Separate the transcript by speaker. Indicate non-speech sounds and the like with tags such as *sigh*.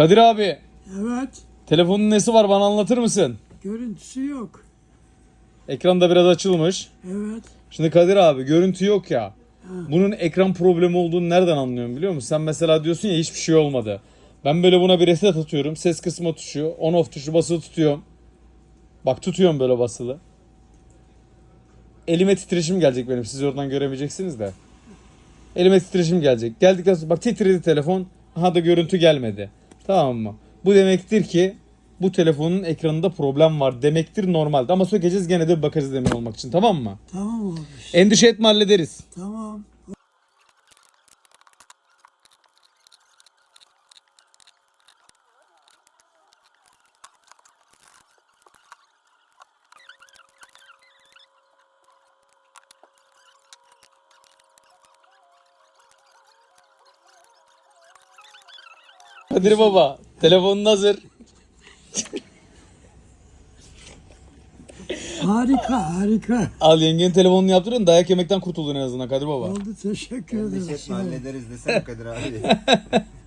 Speaker 1: Kadir abi,
Speaker 2: Evet.
Speaker 1: telefonun nesi var bana anlatır mısın?
Speaker 2: Görüntüsü yok.
Speaker 1: Ekran da biraz açılmış.
Speaker 2: Evet.
Speaker 1: Şimdi Kadir abi görüntü yok ya. Bunun ekran problemi olduğunu nereden anlıyorum biliyor musun? Sen mesela diyorsun ya hiçbir şey olmadı. Ben böyle buna bir reset atıyorum. Ses kısma tuşu, on off tuşu basılı tutuyorum. Bak tutuyorum böyle basılı. Elime titreşim gelecek benim. Siz oradan göremeyeceksiniz de. Elime titreşim gelecek. Geldikten sonra bak titredi telefon. Aha da görüntü gelmedi. Tamam mı? Bu demektir ki bu telefonun ekranında problem var demektir normalde. Ama sökeceğiz gene de bir bakarız emin olmak için tamam mı?
Speaker 2: Tamam abi.
Speaker 1: Endişe etme hallederiz.
Speaker 2: Tamam.
Speaker 1: Kadir baba telefonun hazır.
Speaker 2: Harika harika.
Speaker 1: Al yengenin telefonunu yaptırın dayak yemekten kurtuldun en azından Kadir baba.
Speaker 2: Oldu teşekkür ederim. Ol.
Speaker 3: hallederiz desene Kadir abi. *laughs*